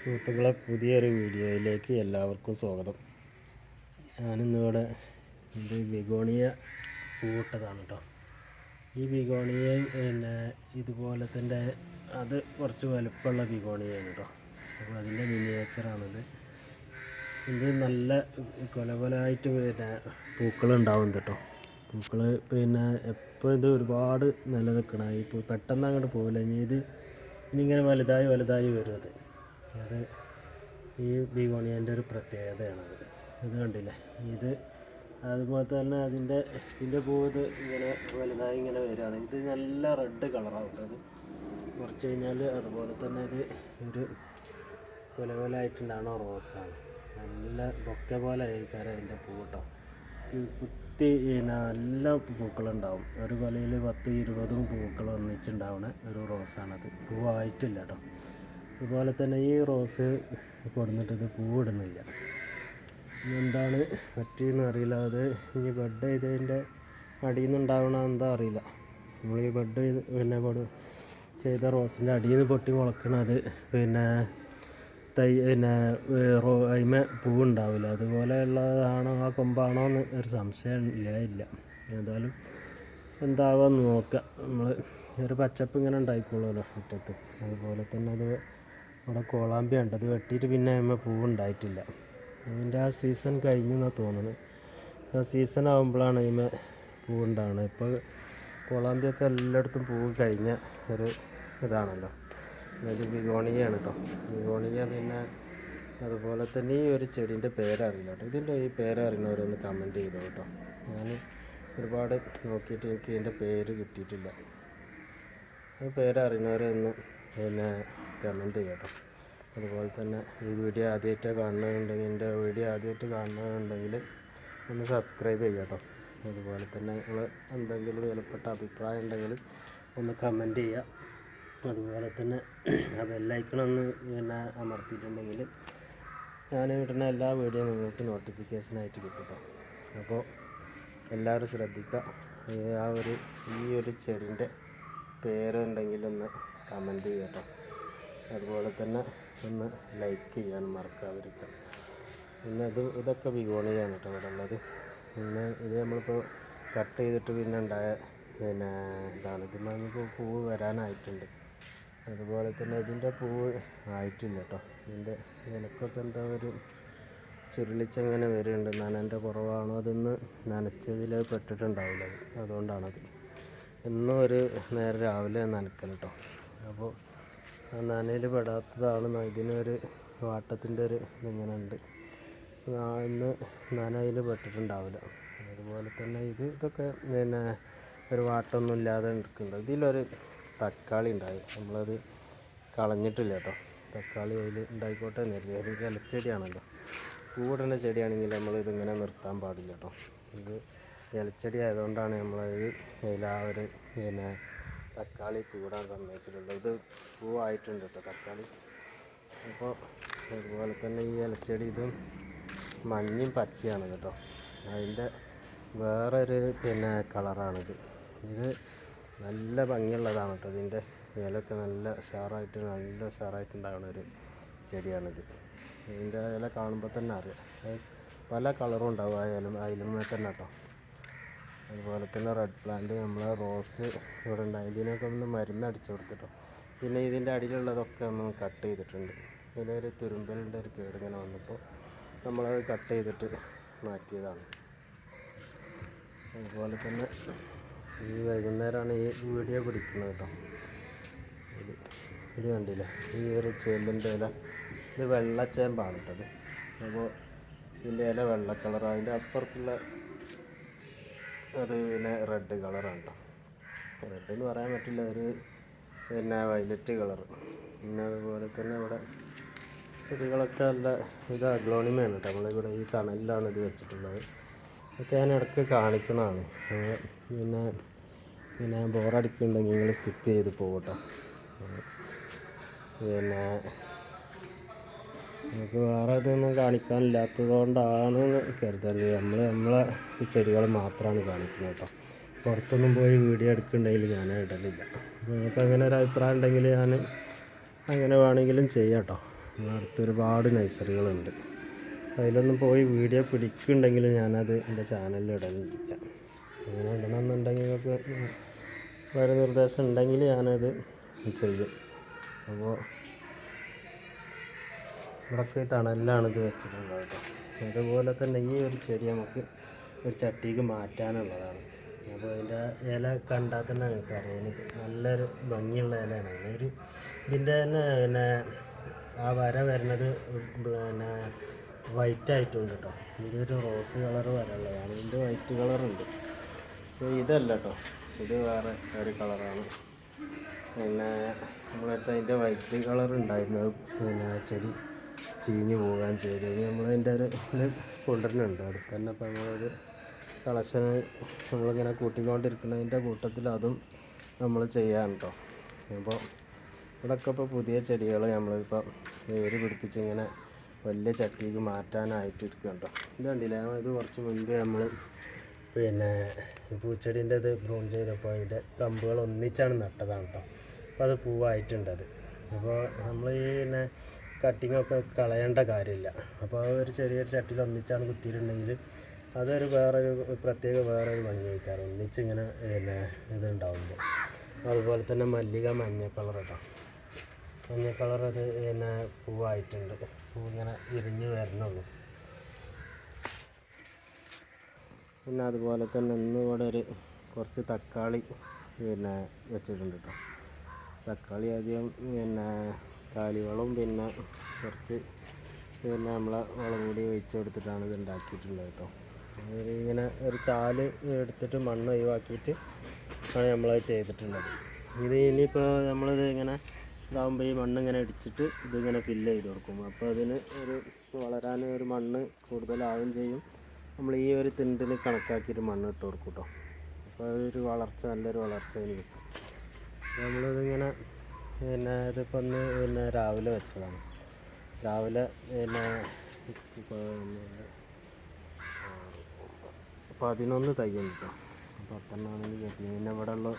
സുഹൃത്തുക്കളെ പുതിയൊരു വീഡിയോയിലേക്ക് എല്ലാവർക്കും സ്വാഗതം. ഞാനിന്നിവിടെ ഇത് ബിഗോണിയ പൂവിട്ടതാണ് കേട്ടോ ഈ ബിഗോണിയ പിന്നെ ഇതുപോലെ തന്നെ അത് കുറച്ച് വലുപ്പമുള്ള ബിഗോണിയാണ് കേട്ടോ അപ്പോൾ അതിന്റെ മിനിയേച്ചറാണിത് ഇത് നല്ല കൊല കൊലായിട്ട് പിന്നെ പൂക്കളുണ്ടാവും കേട്ടോ പൂക്കൾ പിന്നെ എപ്പോൾ ഇത് ഒരുപാട് നിലനിൽക്കണം. ഇപ്പോൾ പെട്ടെന്ന് അങ്ങോട്ട് പോകില്ല ഇനി ഇത് ഇനി ഇങ്ങനെ വലുതായി വലുതായി വരും അത്. അത് ഈ ബിഗോണിയന്റെ ഒരു പ്രത്യേകതയാണത് ഇത് കണ്ടില്ലേ? ഇത് അതുപോലെ തന്നെ അതിന്റെ ഇതിന്റെ പൂ ഇങ്ങനെ വലുതായി ഇങ്ങനെ വരികയാണ്. ഇത് നല്ല റെഡ് കളറാവും അത് കുറച്ച് കഴിഞ്ഞാൽ അതുപോലെ തന്നെ ഇത് ഒരു കൊല കൊലായിട്ടുണ്ടാണോ റോസാണ്. നല്ല ബൊക്കെ പോലെ ആയിരിക്കും അതിന്റെ പൂ കുത്തി നല്ല പൂക്കളുണ്ടാവും. ഒരു കൊലയിൽ പത്ത് ഇരുപതും പൂക്കൾ ഒന്നിച്ചുണ്ടാവണ ഒരു റോസാണത്. പൂവായിട്ടില്ല കേട്ടോ. അതുപോലെ തന്നെ ഈ റോസ് കൊടുന്നിട്ട് ഇത് പൂവിടുന്നില്ല. എന്താണ് പറ്റിയെന്ന് അറിയില്ല അത് ഇനി ബഡ് ചെയ്തതിന്റെ അടിയിൽ നിന്നുണ്ടാവണ എന്താ അറിയില്ല. നമ്മൾ ഈ ബഡ് പിന്നെ പൊട് ചെയ്ത റോസിന്റെ അടിയിൽ നിന്ന് പൊട്ടി മുളക്കണത് പിന്നെ തൈ പിന്നെ റോ അതിമ പൂവുണ്ടാവില്ല. അതുപോലെയുള്ളതാണോ ആ കൊമ്പാണോ എന്ന് ഒരു സംശയം ഇല്ല ഇല്ല. ഏതായാലും എന്താവാന്ന് നോക്കാം. നമ്മൾ ഒരു പച്ചപ്പ് ഇങ്ങനെ ഉണ്ടായിക്കോളുമല്ലോ മുറ്റത്ത്. അതുപോലെ തന്നെ അത് ഇവിടെ കോളാമ്പി ഉണ്ട്. അത് വെട്ടിയിട്ട് പിന്നെ അതിന്മേൽ പൂവുണ്ടായിട്ടില്ല അതിന്റെ ആ സീസൺ കഴിഞ്ഞു എന്നാണ് തോന്നുന്നത് ആ സീസൺ ആകുമ്പോഴാണ് അതിന്മേൽ പൂവുണ്ടാവുന്നത് ഇപ്പോൾ കോളാമ്പിയൊക്കെ എല്ലായിടത്തും പൂവ് കഴിഞ്ഞ ഒരു ഇതാണല്ലോ. ഇത് ബിഗോണിയാണ് കേട്ടോ ബിഗോണിയ പിന്നെ അതുപോലെ തന്നെ ഈ ഒരു ചെടീന്റെ പേരറിയില്ല കേട്ടോ ഇതിന്റെ ഈ പേരറിയുന്നവരൊന്ന് കമന്റ് ചെയ്തോ കേട്ടോ ഞാൻ ഒരുപാട് നോക്കിയിട്ട് എനിക്ക് ഇതിന്റെ പേര് കിട്ടിയിട്ടില്ല. ഒന്ന് പിന്നെ കമന്റ് കേട്ടോ അതുപോലെ തന്നെ ഈ വീഡിയോ ആദ്യമായിട്ട് കാണുന്നുണ്ടെങ്കിൽ എന്റെ വീഡിയോ ആദ്യമായിട്ട് കാണുന്നുണ്ടെങ്കിൽ ഒന്ന് സബ്സ്ക്രൈബ് ചെയ്യുക കേട്ടോ അതുപോലെ തന്നെ നിങ്ങൾ എന്തെങ്കിലും വിലപ്പെട്ട അഭിപ്രായം ഉണ്ടെങ്കിൽ ഒന്ന് കമന്റ് ചെയ്യുക. അതുപോലെ തന്നെ ആ ബെല്ലൈക്കണൊന്ന് പിന്നെ അമർത്തിയിട്ടുണ്ടെങ്കിൽ ഞാൻ ഇടുന്ന എല്ലാ വീഡിയോ നിങ്ങൾക്ക് നോട്ടിഫിക്കേഷനായിട്ട് കിട്ടും അപ്പോൾ എല്ലാവരും ശ്രദ്ധിക്കുക ആ ഒരു ഈ ഒരു ചെടീന്റെ പേരുണ്ടെങ്കിലൊന്ന് കമന്റ് ചെയ്യാട്ടോ അതുപോലെ തന്നെ ഒന്ന് ലൈക്ക് ചെയ്യാൻ മറക്കാതിരിക്കാം പിന്നെ ഇത് ഇതൊക്കെ ബിഗോണിയാണ് കേട്ടോ ഇവിടെ ഉള്ളത്. പിന്നെ ഇത് നമ്മളിപ്പോൾ കട്ട് ചെയ്തിട്ട് പിന്നെ ഉണ്ടായ പിന്നെ ഇതാണ്. ഇത് നമുക്ക് പൂവ് വരാനായിട്ടുണ്ട്. അതുപോലെ തന്നെ ഇതിന്റെ പൂവ് ആയിട്ടില്ല കേട്ടോ. ഇതിന്റെ ഇലക്കൊക്കെ എന്താ ഒരു ചുരുളിച്ചങ്ങനെ വരുന്നുണ്ട് ഞാൻ നനന്റെ കുറവാണോ അതൊന്ന് നനച്ചതിൽ പെട്ടിട്ടുണ്ടാവില്ല. അത് അതുകൊണ്ടാണത്. എന്നും ഒരു നേരെ രാവിലെ നനക്കൽ കേട്ടോ. അപ്പോൾ നനയിൽ പെടാത്തതാണ്. ഇതിനൊരു വാട്ടത്തിന്റെ ഒരു ഇതിങ്ങനെ ഉണ്ട് ഇന്ന് നനയിൽ പെട്ടിട്ടുണ്ടാവില്ല. അതുപോലെ തന്നെ ഇത് ഇതൊക്കെ പിന്നെ ഒരു വാട്ടൊന്നും ഇല്ലാതെ നിൽക്കുന്നുണ്ട്. ഇതിലൊരു തക്കാളി ഉണ്ടായി. നമ്മളത് കളഞ്ഞിട്ടില്ല കേട്ടോ. തക്കാളി അതിൽ ഉണ്ടായിക്കോട്ടെ കരുതി. അത് ഇലച്ചെടിയാണല്ലോ. പൂവിടുന്ന ചെടിയാണെങ്കിൽ നമ്മൾ ഇതിങ്ങനെ നിർത്താൻ പാടില്ല കേട്ടോ. ഇത് ഇലച്ചെടി ആയതുകൊണ്ടാണ് നമ്മളത് അതിൽ ആ ഒരു പിന്നെ തക്കാളി കൂടാൻ സമ്മതിച്ചിട്ടുണ്ട് ഇത് പൂവായിട്ടുണ്ട് കേട്ടോ തക്കാളി. അപ്പോൾ അതുപോലെ തന്നെ ഈ ഇലച്ചെടി ഇതും മഞ്ഞയും പച്ചയാണ് കേട്ടോ. അതിന്റെ വേറൊരു പിന്നെ കളറാണിത്. ഇത് നല്ല ഭംഗിയുള്ളതാണ് കേട്ടോ. ഇതിന്റെ ഇലയൊക്കെ നല്ല ഉഷാറായിട്ട് നല്ല ഉഷാറായിട്ടുണ്ടാകുന്ന ഒരു ചെടിയാണിത്. ഇതിന്റെ ഇല കാണുമ്പോൾ തന്നെ അറിയാം. പല കളറും ഉണ്ടാവും ആ ഇല ഇലമേ തന്നെ കേട്ടോ. അതുപോലെ തന്നെ റെഡ് പ്ലാന്റ് നമ്മൾ റോസ് ഇവിടെ ഉണ്ടായി. ഇതിനൊക്കെ ഒന്ന് മരുന്ന് അടിച്ചു കൊടുത്തിട്ടോ. പിന്നെ ഇതിന്റെ അടിയിലുള്ളതൊക്കെ ഒന്ന് കട്ട് ചെയ്തിട്ടുണ്ട്. ഇതിന്റെ ഒരു തുരുമ്പലിന്റെ ഒരു കേടിങ്ങനെ വന്നപ്പോൾ നമ്മളത് കട്ട് ചെയ്തിട്ട് മാറ്റിയതാണ്. അതുപോലെ തന്നെ ഈ വൈകുന്നേരമാണ് ഈ വീഡിയോ പിടിക്കുന്നത് കേട്ടോ. ഇത് ഇത് കണ്ടില്ലേ? ഈ ഒരു ചേമ്പിന്റെ ഇല. ഇത് വെള്ളച്ചേമ്പാണ് കേട്ടത്. അപ്പോൾ ഇതിന്റെ ഇല വെള്ള കളറാണ് അതിന്റെ അപ്പുറത്തുള്ള അത് പിന്നെ റെഡ് കളറാണ് കേട്ടോ റെഡ് എന്ന് പറയാൻ പറ്റില്ല ഒരു പിന്നെ വയലറ്റ് കളർ പിന്നെ അതുപോലെ തന്നെ ഇവിടെ ചെടികളൊക്കെ നല്ല ഇത് അഗ്ലോണിമയാണ് കേട്ടോ നമ്മളിവിടെ ഈ തണലിലാണ് ഇത് വെച്ചിട്ടുള്ളത്. ഒക്കെ ഞാൻ ഇടയ്ക്ക് കാണിക്കണതാണ്. പിന്നെ പിന്നെ ബോറടിക്കുന്നുണ്ടെങ്കിൽ നിങ്ങൾ സ്കിപ്പ് ചെയ്ത് പോകട്ടോ പിന്നെ നമുക്ക് വേറെ ഇതൊന്നും കാണിക്കാനില്ലാത്തത് കൊണ്ടാണ് കരുതരുത്. നമ്മൾ നമ്മളെ ഈ ചെടികൾ മാത്രമാണ് കാണിക്കുന്നത് കേട്ടോ പുറത്തൊന്നും പോയി വീഡിയോ എടുക്കുന്നുണ്ടെങ്കിൽ ഞാൻ ഇടലില്ല. നിങ്ങൾക്ക് അങ്ങനെ ഒരു അഭിപ്രായം ഉണ്ടെങ്കിൽ ഞാൻ അങ്ങനെ വേണമെങ്കിലും ചെയ്യാം കേട്ടോ അടുത്ത് ഒരുപാട് നഴ്സറികളുണ്ട്. അതിലൊന്നും പോയി വീഡിയോ പിടിക്കുന്നുണ്ടെങ്കിൽ ഞാനത് എന്റെ ചാനലിൽ ഇടലില്ല. അങ്ങനെ ഇടണമെന്നുണ്ടെങ്കിൽ നിങ്ങൾക്ക് നിർദ്ദേശം ഉണ്ടെങ്കിൽ ഞാനത് ചെയ്യും. അപ്പോൾ ഇവിടൊക്കെ തണലിലാണ് ഇത് വെച്ചിട്ടുള്ളത്. അതുപോലെ തന്നെ ഈ ഒരു ചെടി നമുക്ക് ഒരു ചട്ടിക്ക് മാറ്റാനുള്ളതാണ്. അപ്പോൾ അതിന്റെ ഇല കണ്ടാൽ തന്നെ നിങ്ങൾക്ക് അറിയാം. നല്ലൊരു ഭംഗിയുള്ള ഇലയാണ്. ഒരു ഇതിന്റെ തന്നെ പിന്നെ ആ വര വരുന്നത് പിന്നെ വൈറ്റ് ആയിട്ടുണ്ട് കേട്ടോ. ഇതിന്റെ ഒരു റോസ് കളർ വരയുള്ളതാണ്. ഇതിന്റെ വൈറ്റ് കളറുണ്ട് ഇതല്ല കേട്ടോ. ഇത് വേറെ ഒരു കളറാണ് പിന്നെ നമ്മളടുത്ത് അതിന്റെ വൈറ്റ് കളർ ഉണ്ടായിരുന്നു. പിന്നെ ചെടി ചീഞ്ഞ് പോകാൻ ചെയ്ത്. നമ്മളതിന്റെ ഒരു കൊണ്ടുവരുന്നുണ്ട് അടുത്ത് തന്നെ അപ്പോൾ നമ്മളൊരു കളക്ഷൻ നമ്മളിങ്ങനെ കൂട്ടിക്കൊണ്ടിരിക്കുന്നതിന്റെ കൂട്ടത്തിൽ അതും നമ്മൾ ചെയ്യാൻ കേട്ടോ അപ്പോൾ ഇവിടെയൊക്കെ ഇപ്പോൾ പുതിയ ചെടികൾ നമ്മളിപ്പോൾ വേര് പിടിപ്പിച്ച് ഇങ്ങനെ വലിയ ചട്ടിക്ക് മാറ്റാനായിട്ട് ഇരിക്കുന്നുണ്ടോ ഇത് കണ്ടില്ലേ? ഇത് കുറച്ച് മുൻപ് നമ്മൾ പിന്നെ പൂച്ചെടീന്റെ ഇത് ബ്രൂൺ ചെയ്തപ്പോൾ അതിന്റെ കമ്പുകൾ ഒന്നിച്ചാണ് നട്ടതാണ് കേട്ടോ അപ്പോൾ അത് പൂവായിട്ടുണ്ടത് അപ്പോൾ നമ്മൾ ഈ പിന്നെ കട്ടിങ് ഒക്കെ കളയേണ്ട കാര്യമില്ല. അപ്പോൾ ആ ഒരു ചെറിയൊരു ചട്ടിയിൽ ഒന്നിച്ചാണ് കുത്തിയിട്ടുണ്ടെങ്കിൽ അതൊരു വേറൊരു പ്രത്യേക വേറൊരു ഭംഗി വയ്ക്കാറ് ഒന്നിച്ച് ഇങ്ങനെ പിന്നെ ഇതുണ്ടാവുമ്പോൾ. അതുപോലെ തന്നെ മല്ലിക മഞ്ഞ കളർ കേട്ടോ. മഞ്ഞ കളർ അത് പിന്നെ പൂവായിട്ടുണ്ട്. പൂ ഇങ്ങനെ ഇരിഞ്ഞു വരണുള്ളൂ. പിന്നെ അതുപോലെ തന്നെ ഇന്ന് ഒരു കുറച്ച് തക്കാളി പിന്നെ വെച്ചിട്ടുണ്ട് കേട്ടോ. തക്കാളി ആദ്യം പിന്നെ കാലിവളവും പിന്നെ കുറച്ച് പിന്നെ നമ്മളെ വളം കൂടി ഒഴിച്ച് കൊടുത്തിട്ടാണ് ഇത് ഉണ്ടാക്കിയിട്ടുള്ളത് കേട്ടോ. ഇങ്ങനെ ഒരു ചാൽ എടുത്തിട്ട് മണ്ണ് ഒഴിവാക്കിയിട്ട് ആണ് നമ്മളത് ചെയ്തിട്ടുള്ളത്. ഇത് ഇനിയിപ്പോൾ നമ്മളിത് ഇങ്ങനെ ഇതാകുമ്പോൾ ഈ മണ്ണ് ഇങ്ങനെ ഇടിച്ചിട്ട് ഇതിങ്ങനെ ഫില്ല് ചെയ്ത് കൊടുക്കും. അപ്പോൾ അതിന് ഒരു വളരാൻ ഒരു മണ്ണ് കൂടുതലാവും ചെയ്യും. നമ്മൾ ഈ ഒരു തിണ്ടിന് കണക്കാക്കിയിട്ട് മണ്ണ് ഇട്ട് കൊടുക്കും കേട്ടോ. അപ്പോൾ അതൊരു വളർച്ച നല്ലൊരു വളർച്ച അതിന് കിട്ടും നമ്മളിതിങ്ങനെ പിന്നെ ഇതിപ്പോൾ ഒന്ന് പിന്നെ രാവിലെ വെച്ചതാണ്. രാവിലെ പിന്നെ പതിനൊന്ന് തയ്യുണ്ട് കേട്ടോ പത്തെണ്ണമാണെങ്കിൽ കരുതി പിന്നെ ഇവിടെ ഉള്ള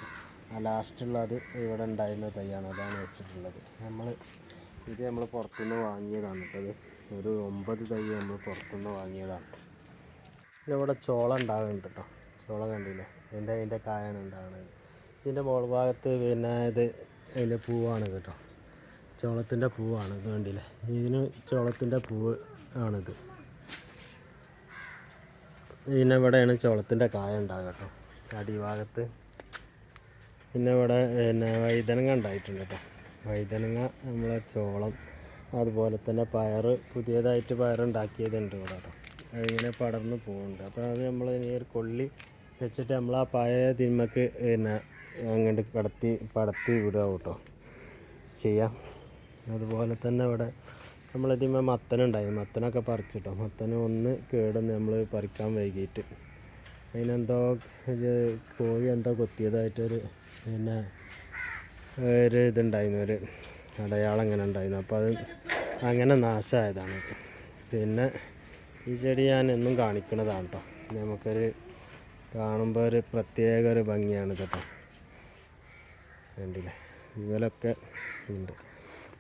ലാസ്റ്റുള്ളത് ഇവിടെ ഉണ്ടായിരുന്ന തൈയാണ് അതാണ് വെച്ചിട്ടുള്ളത്. നമ്മൾ ഇത് നമ്മൾ പുറത്തുനിന്ന് വാങ്ങിയതാണ്. ഇത് ഒരു ഒമ്പത് തൈ നമ്മൾ പുറത്തുനിന്ന് വാങ്ങിയതാണ്. പിന്നെ ഇവിടെ ചോള ഉണ്ടാകുന്നുണ്ട് കേട്ടോ. ചോള കണ്ടില്ലേ? ഇതിന്റെ അതിന്റെ കായാണ് ഉണ്ടാകുന്നത് ഇതിന്റെ മുകൾ ഭാഗത്ത് പിന്നെ ഇത് അതിന്റെ പൂവാണ് കേട്ടോ. ചോളത്തിന്റെ പൂവാണ് ഇത് കണ്ടില്ലേ? ഇതിന് ചോളത്തിന്റെ പൂവ് ആണിത്. പിന്നെ ഇവിടെയാണ് ചോളത്തിന്റെ കായ ഉണ്ടാകുക കേട്ടോ. അടിഭാഗത്ത് പിന്നെ ഇവിടെ പിന്നെ വൈതനങ്ങ ഉണ്ടായിട്ടുണ്ട് കേട്ടോ. വൈതനങ്ങ നമ്മളെ ചോളം അതുപോലെ തന്നെ പയർ പുതിയതായിട്ട് പയറുണ്ടാക്കിയതുണ്ട് ഇവിടെ കേട്ടോ. അതിങ്ങനെ പടർന്ന് പോകുന്നുണ്ട് അപ്പോൾ അത് നമ്മൾ ഇനി ഒരു കൊള്ളി വെച്ചിട്ട് നമ്മൾ ആ പഴയ തിന്മക്ക് പിന്നെ അങ്ങോട്ട് കടത്തി പടത്തി വിടുക കേട്ടോ. ചെയ്യാം. അതുപോലെ തന്നെ ഇവിടെ നമ്മളിതിന്മേൽ മത്തനുണ്ടായി. മത്തനൊക്കെ പറിച്ചിട്ടോ മത്തന് ഒന്ന് കേടുന്ന് നമ്മൾ പറിക്കാൻ വൈകിയിട്ട്. അതിനെന്തോ കോഴി എന്തോ കൊത്തിയതായിട്ടൊരു പിന്നെ ഒരു ഇതുണ്ടായിരുന്നു. ഒരു അടയാളം അങ്ങനെ ഉണ്ടായിരുന്നു. അപ്പോൾ അത് അങ്ങനെ നാശമായതാണ്. പിന്നെ ഈ ചെടി ഞാൻ എന്നും കാണിക്കുന്നതാണ് കേട്ടോ. നമുക്കൊരു കാണുമ്പോൾ ഒരു പ്രത്യേക ഒരു ഭംഗിയാണ് കേട്ടോ. കണ്ടില്ലേ? ഇവലൊക്കെ ഉണ്ട്.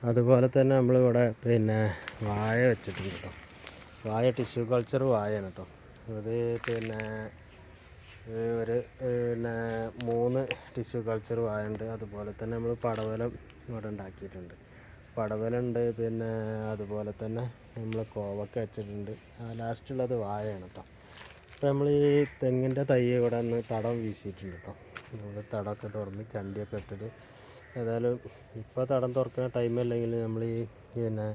അതുപോലെ തന്നെ നമ്മളിവിടെ പിന്നെ വാഴ വെച്ചിട്ടുണ്ട് കേട്ടോ വാഴ ടിഷ്യൂ കൾച്ചർ വാഴയാണ് കേട്ടോ അത് പിന്നെ ഒരു പിന്നെ മൂന്ന് ടിഷ്യൂ കൾച്ചർ വാഴയുണ്ട് അതുപോലെ തന്നെ നമ്മൾ പടവലം ഇവിടെ ഉണ്ടാക്കിയിട്ടുണ്ട്. പടവലുണ്ട് പിന്നെ അതുപോലെ തന്നെ നമ്മൾ കോവക്ക വെച്ചിട്ടുണ്ട്. ലാസ്റ്റുള്ളത് വാഴയാണ് കേട്ടോ അപ്പോൾ നമ്മൾ ഈ തെങ്ങിന്റെ തൈ ഇവിടെ നിന്ന് തടം വീശിയിട്ടുണ്ട് കേട്ടോ നമ്മൾ തടമൊക്കെ തുറന്ന് ചണ്ടിയൊക്കെ ഇട്ടിട്ട് ഏതായാലും ഇപ്പോൾ തടം തുറക്കുന്ന ടൈം അല്ലെങ്കിൽ നമ്മൾ ഈ പിന്നെ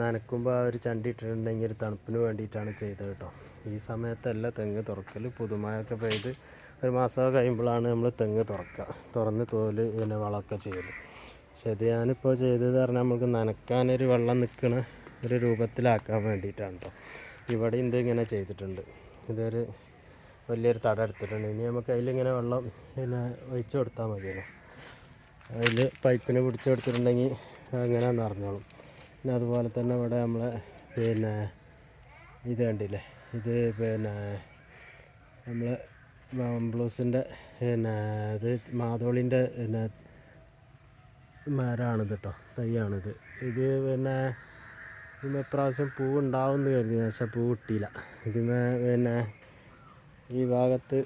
നനക്കുമ്പോൾ ആ ഒരു ചണ്ടി ഇട്ടിട്ടുണ്ടെങ്കിൽ ഒരു തണുപ്പിന് വേണ്ടിയിട്ടാണ് ചെയ്തത് കേട്ടോ. ഈ സമയത്തല്ല തെങ്ങ് തുറക്കൽ പുതുമയൊക്കെ പെയ്ത് ഒരു മാസമൊക്കെ കഴിയുമ്പോഴാണ് നമ്മൾ തെങ്ങ് തുറക്കുക. തുറന്ന് തോൽ പിന്നെ വളമൊക്കെ ചെയ്യൽ. പക്ഷെ ഇത് ഞാനിപ്പോൾ ചെയ്തത് പറഞ്ഞാൽ നമുക്ക് നനക്കാനൊരു വെള്ളം നിൽക്കണ ഒരു രൂപത്തിലാക്കാൻ വേണ്ടിയിട്ടാണ് കേട്ടോ. ഇവിടെ ഇത് ഇങ്ങനെ ചെയ്തിട്ടുണ്ട്. ഇതൊരു വലിയൊരു തടം എടുത്തിട്ടുണ്ട്. ഇനി നമുക്ക് അതിലിങ്ങനെ വെള്ളം പിന്നെ ഒഴിച്ചു കൊടുത്താൽ മതിയല്ലോ. അതിൽ പൈപ്പിന് പിടിച്ചു കൊടുത്തിട്ടുണ്ടെങ്കിൽ അങ്ങനെ നിറഞ്ഞോളും. പിന്നെ അതുപോലെ തന്നെ ഇവിടെ നമ്മൾ പിന്നെ ഇത് കണ്ടില്ലേ? ഇത് പിന്നെ നമ്മൾ ബ്ലൂസിന്റെ പിന്നെ ഇത് മാതോളിന്റെ പിന്നെ മരമാണിത് കേട്ടോ തൈയാണിത്. ഇത് പിന്നെ ഇപ്രാവശ്യം പൂ ഉണ്ടാവും എന്ന് കരുതി പക്ഷേ പൂ കിട്ടിയില്ല. ഇതിന് പിന്നെ ഈ ഭാഗത്ത്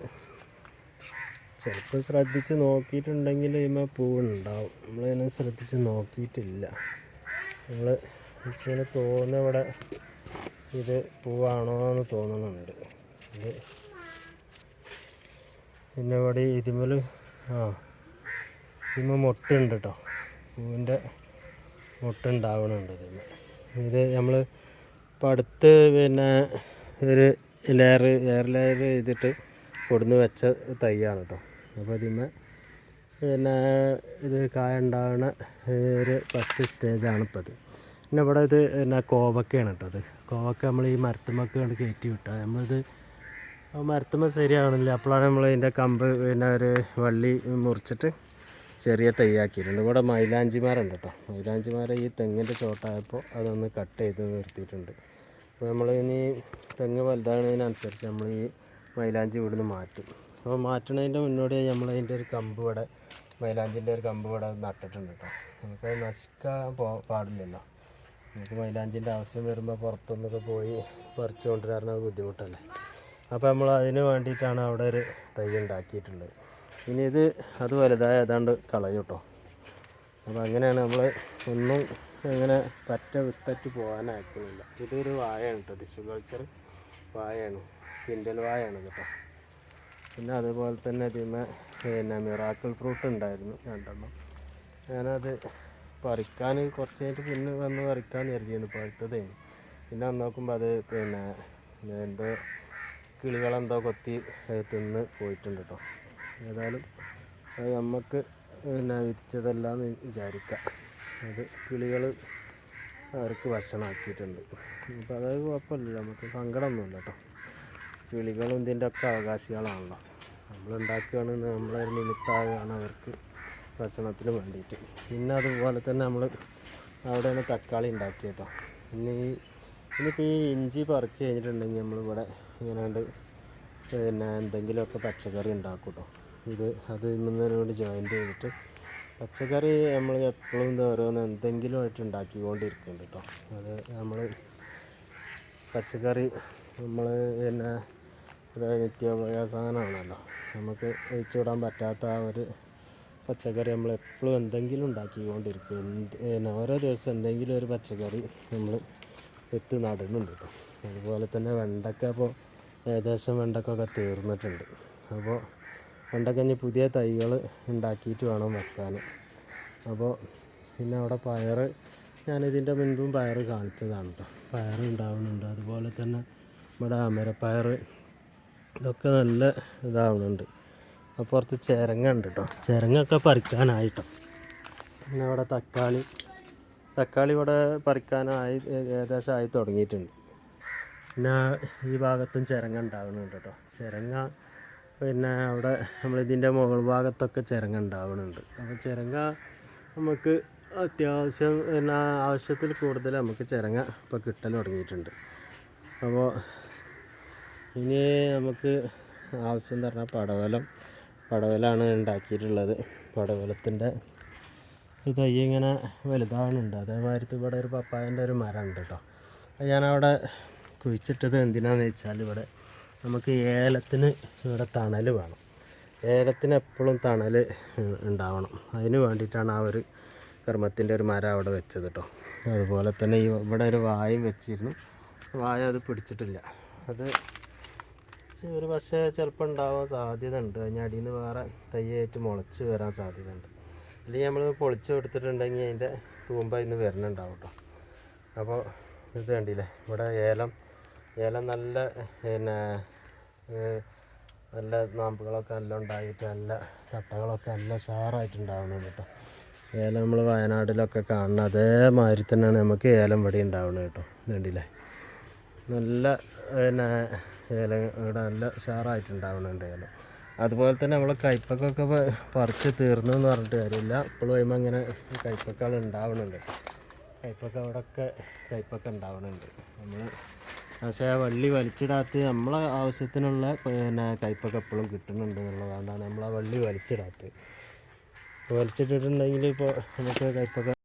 ചിലപ്പോൾ ശ്രദ്ധിച്ച് നോക്കിയിട്ടുണ്ടെങ്കിൽ ഇതിമ പൂവുണ്ടാവും. നമ്മളതിനെ ശ്രദ്ധിച്ച് നോക്കിയിട്ടില്ല. നമ്മൾ ഇങ്ങനെ തോന്നുന്ന ഇവിടെ ഇത് പൂവാണോ എന്ന് തോന്നുന്നുണ്ട്. പിന്നെ ഇവിടെ ഇതിമേൽ ആ ഇതിമ മുട്ടുണ്ട് കേട്ടോ പൂവിന്റെ മുട്ടുണ്ടാവണുണ്ട് ഇതിമ. ഇത് നമ്മൾ ഇപ്പം അടുത്ത് പിന്നെ ഒരു ലെയർ ലെയർ ലെയർ ചെയ്തിട്ട് കൊടുന്ന് വെച്ച തൈയാണ് കേട്ടോ അപ്പോൾ ഇതിന്മേ പിന്നെ ഇത് കായ ഉണ്ടാകുന്ന ഒരു ഫസ്റ്റ് സ്റ്റേജാണ് ഇപ്പോൾ ഇത്. പിന്നെ ഇവിടെ ഇത് പിന്നെ കോവക്കയാണ് കേട്ടോ അത് കോവക്ക നമ്മൾ ഈ മരത്തുമൊക്കെ കൊണ്ട് കയറ്റി വിട്ടാൽ നമ്മളിത് മരത്തുമ്മ ശരിയാവണില്ല. അപ്പോഴാണ് നമ്മൾ ഇതിന്റെ കമ്പ് പിന്നെ ഒരു വള്ളി മുറിച്ചിട്ട് ചെറിയ തൈയാക്കിയിട്ടുണ്ട്. ഇവിടെ മൈലാഞ്ചിമാരുണ്ട് കേട്ടോ മൈലാഞ്ചിമാരെ ഈ തെങ്ങിന്റെ ചോട്ടായപ്പോൾ അതൊന്ന് കട്ട് ചെയ്ത് നിർത്തിയിട്ടുണ്ട്. അപ്പോൾ നമ്മൾ ഇനി തെങ്ങ് വലുതാകുന്നതിനനുസരിച്ച് നമ്മൾ ഈ മൈലാഞ്ചി ഇവിടുന്ന് മാറ്റും. അപ്പോൾ മാറ്റുന്നതിന്റെ മുന്നോടിയായി നമ്മൾ അതിന്റെ ഒരു കമ്പ് ഇവിടെ മൈലാഞ്ചിന്റെ ഒരു കമ്പ് ഇവിടെ നട്ടിട്ടുണ്ട് കേട്ടോ. നമുക്കത് നശിക്കാൻ പോ പാടില്ലല്ലോ. നമുക്ക് മൈലാഞ്ചിന്റെ ആവശ്യം വരുമ്പോൾ പുറത്തുനിന്നൊക്കെ പോയി പറിച്ചു കൊണ്ടുവരാൻ ബുദ്ധിമുട്ടല്ലേ. അപ്പോൾ നമ്മൾ അതിന് വേണ്ടിയിട്ടാണ് അവിടെ ഒരു തൈ ഉണ്ടാക്കിയിട്ടുള്ളത്. ഇനി ഇത് അത് വലുതായ ഏതാണ്ട് കളയും കേട്ടോ. അപ്പോൾ അങ്ങനെയാണ് നമ്മൾ ഒന്നും അങ്ങനെ പറ്റ വിത്തറ്റ് പോകാനാക്കുന്നില്ല ഇതൊരു വാഴയാണ് കേട്ടോ ടിഷ്യൂ കൾച്ചർ വാഴയാണ്. കിൻഡൽ വാഴയാണ് കേട്ടോ പിന്നെ അതുപോലെ തന്നെ ഇതിമേ പിന്നെ മിറാക്കിൾ ഫ്രൂട്ട് ഉണ്ടായിരുന്നു രണ്ടെണ്ണം. ഞാനത് പറിക്കാൻ കുറച്ച് കഴിഞ്ഞിട്ട് പിന്നെ വന്ന് പറിക്കാൻ കരുതിയാണ് പഴുത്തതേ. പിന്നെ അന്ന് നോക്കുമ്പോൾ അത് പിന്നെ എന്തോ കിളികളെന്തോ കൊത്തി തിന്ന് പോയിട്ടുണ്ട് കേട്ടോ ഏതായാലും അത് നമുക്ക് പിന്നെ വിധിച്ചതല്ലാന്ന് വിചാരിക്കാം. അത് കിളികൾ അവർക്ക് ഭക്ഷണമാക്കിയിട്ടുണ്ട്. അപ്പോൾ അതായത് കുഴപ്പമില്ല നമുക്ക് സങ്കടമൊന്നുമില്ല കേട്ടോ. കിളികളും ഇതിന്റെ ഒക്കെ അവകാശികളാണല്ലോ. നമ്മൾ ഉണ്ടാക്കുകയാണെന്ന് നമ്മളൊരു നിമിത്തമാകുകയാണ് അവർക്ക് ഭക്ഷണത്തിന് വേണ്ടിയിട്ട്. പിന്നെ അതുപോലെ തന്നെ നമ്മൾ അവിടെയാണ് തക്കാളി ഉണ്ടാക്കിയത് കേട്ടോ. ഈ ഇനിയിപ്പോൾ ഈ ഇഞ്ചി പറിച്ച് കഴിഞ്ഞിട്ടുണ്ടെങ്കിൽ നമ്മളിവിടെ ഇങ്ങനെയുണ്ട് പിന്നെ എന്തെങ്കിലുമൊക്കെ പച്ചക്കറി ഉണ്ടാക്കും കേട്ടോ. ഇത് അത് ഇന്നതിനോട് ജോയിന്റ് ചെയ്തിട്ട് പച്ചക്കറി നമ്മൾ എപ്പോഴും എന്താ ഓരോന്ന് എന്തെങ്കിലും ആയിട്ട് ഉണ്ടാക്കിക്കൊണ്ടിരിക്കുന്നുണ്ട് കേട്ടോ. അത് നമ്മൾ പച്ചക്കറി നമ്മൾ പിന്നെ ഒരു നിത്യോപയോഗ സാധനമാണല്ലോ നമുക്ക് ഒഴിച്ചുവിടാൻ പറ്റാത്ത ആ ഒരു പച്ചക്കറി നമ്മൾ എപ്പോഴും എന്തെങ്കിലും ഉണ്ടാക്കിക്കൊണ്ടിരിക്കും. എന്ത് പിന്നെ ഓരോ ദിവസം എന്തെങ്കിലും ഒരു പച്ചക്കറി നമ്മൾ വിത്ത് നടുന്നുണ്ട് കേട്ടോ. അതുപോലെ തന്നെ വെണ്ടക്ക ഇപ്പോൾ ഏകദേശം വെണ്ടക്കൊക്കെ തീർന്നിട്ടുണ്ട്. അപ്പോൾ വെണ്ടക്ക ഇനി പുതിയ തൈകൾ ഉണ്ടാക്കിയിട്ട് വേണം വെക്കാൻ. അപ്പോൾ പിന്നെ അവിടെ പയർ ഞാനിതിന്റെ മുൻപും പയർ കാണിച്ചതാണ് കേട്ടോ. പയർ ഉണ്ടാവുന്നുണ്ട്. അതുപോലെ തന്നെ ഇവിടെ അമരപ്പയർ ഇതൊക്കെ നല്ല ഇതാവുന്നുണ്ട്. അപ്പുറത്ത് ചിരങ്ങ ഉണ്ട് കേട്ടോ. ചിരങ്ങൊക്കെ പറിക്കാനായിട്ടോ. പിന്നെ അവിടെ തക്കാളി തക്കാളി ഇവിടെ പറിക്കാനായി ഏകദേശം ആയി തുടങ്ങിയിട്ടുണ്ട്. പിന്നെ ഈ ഭാഗത്തും ചിരങ്ങ ഉണ്ടാവുന്നുണ്ട് കേട്ടോ. ചിരങ്ങ പിന്നെ അവിടെ നമ്മളിതിന്റെ മുകൾ ഭാഗത്തൊക്കെ ചിരങ്ങ ഉണ്ടാവുന്നുണ്ട് അപ്പോൾ ചിരങ്ങ നമുക്ക് അത്യാവശ്യം പിന്നെ ആവശ്യത്തിൽ കൂടുതൽ നമുക്ക് ചിരങ്ങ ഇപ്പോൾ കിട്ടൽ തുടങ്ങിയിട്ടുണ്ട്. അപ്പോൾ ഇനി നമുക്ക് ആവശ്യം എന്ന് പറഞ്ഞാൽ പടവലം പടവലാണ് ഉണ്ടാക്കിയിട്ടുള്ളത്. പടവലത്തിന്റെ തൈ ഇങ്ങനെ വലുതാവുന്നുണ്ട് അതേമാതിരി ഇവിടെ ഒരു പപ്പായന്റെ ഒരു മരം ഉണ്ട് കേട്ടോ ഞാനവിടെ കുഴിച്ചിട്ടത് എന്തിനാന്ന് വെച്ചാൽ ഇവിടെ നമുക്ക് ഏലത്തിന് ഇവിടെ തണൽ വേണം. ഏലത്തിന് എപ്പോഴും തണൽ ഉണ്ടാവണം. അതിന് വേണ്ടിയിട്ടാണ് ആ ഒരു കർമ്മത്തിന്റെ ഒരു മരം അവിടെ വെച്ചത് കേട്ടോ അതുപോലെ തന്നെ ഇവിടെ ഒരു വായും വെച്ചിരുന്നു. വായ അത് പിടിച്ചിട്ടില്ല. അത് ഒരു പക്ഷേ ചിലപ്പോൾ ഉണ്ടാവാൻ സാധ്യത ഉണ്ട്. അതിന് അടിയിൽ നിന്ന് വേറെ തയ്യായിട്ട് മുളച്ച് വരാൻ സാധ്യത ഉണ്ട്. അല്ലെങ്കിൽ നമ്മൾ പൊളിച്ചു കൊടുത്തിട്ടുണ്ടെങ്കിൽ അതിന്റെ തൂമ്പ ഇന്ന് വരണുണ്ടാവും കേട്ടോ അപ്പോൾ ഇത് കണ്ടില്ലേ? ഇവിടെ ഏലം ഏലം നല്ല പിന്നെ നല്ല നാമ്പുകളൊക്കെ നല്ല ഉണ്ടായിട്ട് നല്ല തട്ടകളൊക്കെ നല്ല ഉഷാറായിട്ടുണ്ടാവുന്നുണ്ട് കേട്ടോ. ഏലം നമ്മൾ വയനാട്ടിലൊക്കെ കാണുന്ന അതേമാതിരി തന്നെയാണ് നമുക്ക് ഏലം ഇവിടെ ഉണ്ടാവുന്നത് കേട്ടോ വേണ്ടിയില്ലേ നല്ല പിന്നെ ഏലം ഇവിടെ നല്ല ഉഷാറായിട്ടുണ്ടാവുന്നുണ്ട് ഏലം. അതുപോലെ തന്നെ നമ്മൾ കൈപ്പക്കൊക്കെ പറിച്ച് തീർന്നു എന്ന് പറഞ്ഞിട്ട് കാര്യമില്ല. ഇപ്പോഴും കഴിയുമ്പോൾ അങ്ങനെ കൈപ്പക്കൾ ഉണ്ടാവുന്നുണ്ട് കൈപ്പക്ക അവിടെയൊക്കെ കൈപ്പക്ക ഉണ്ടാവുന്നുണ്ട് നമ്മൾ പക്ഷേ ആ വള്ളി വലിച്ചിടാത്ത നമ്മളെ ആവശ്യത്തിനുള്ള പിന്നെ കൈപ്പൊക്കെ എപ്പോഴും കിട്ടുന്നുണ്ട് എന്നുള്ളതാണ് നമ്മൾ ആ വള്ളി വലിച്ചിടാത്തത്. വലിച്ചിട്ടിട്ടുണ്ടെങ്കിൽ ഇപ്പോൾ നമുക്ക് കൈപ്പൊക്കെ